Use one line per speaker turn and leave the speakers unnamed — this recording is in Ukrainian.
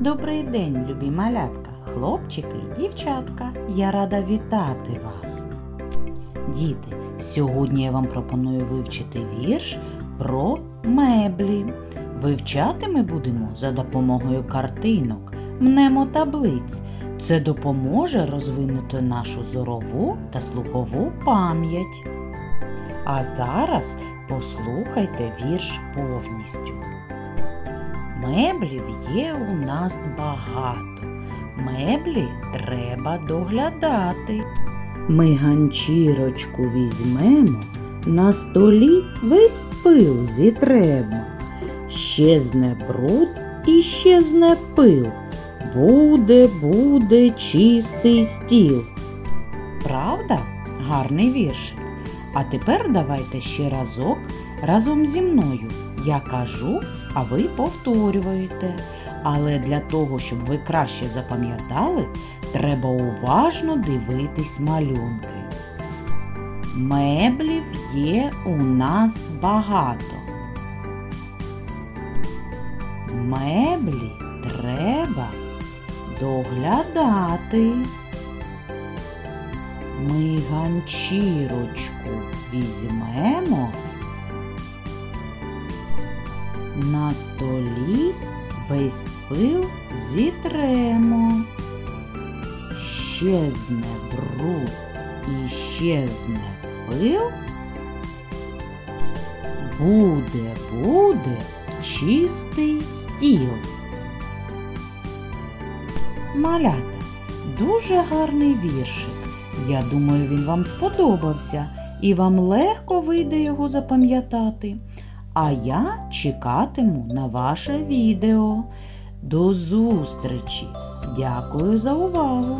Добрий день, любі малятка, хлопчики і дівчатка. Я рада вітати вас. Діти, сьогодні я вам пропоную вивчити вірш про меблі. Вивчати ми будемо за допомогою картинок, мнемотаблиць. Це допоможе розвинути нашу зорову та слухову пам'ять. А зараз послухайте вірш повністю. Меблів є у нас багато. Меблі треба доглядати. Ми ганчірочку візьмемо, на столі весь пил зітремо. Щезне бруд і щезне пил. Буде, буде чистий стіл. Правда? Гарний віршик. А тепер давайте ще разок разом зі мною. Я кажу, а ви повторюєте. Але для того, щоб ви краще запам'ятали, треба уважно дивитись малюнки. Меблів є у нас багато. Меблі треба доглядати. Ми ганчірочку візьмемо. На столі весь пил зітремо. Щезне бруд і щезне пил. Буде, буде чистий стіл. Малята, дуже гарний віршик. Я думаю, він вам сподобався і вам легко вийде його запам'ятати. А я чекатиму на ваше відео. До зустрічі! Дякую за увагу!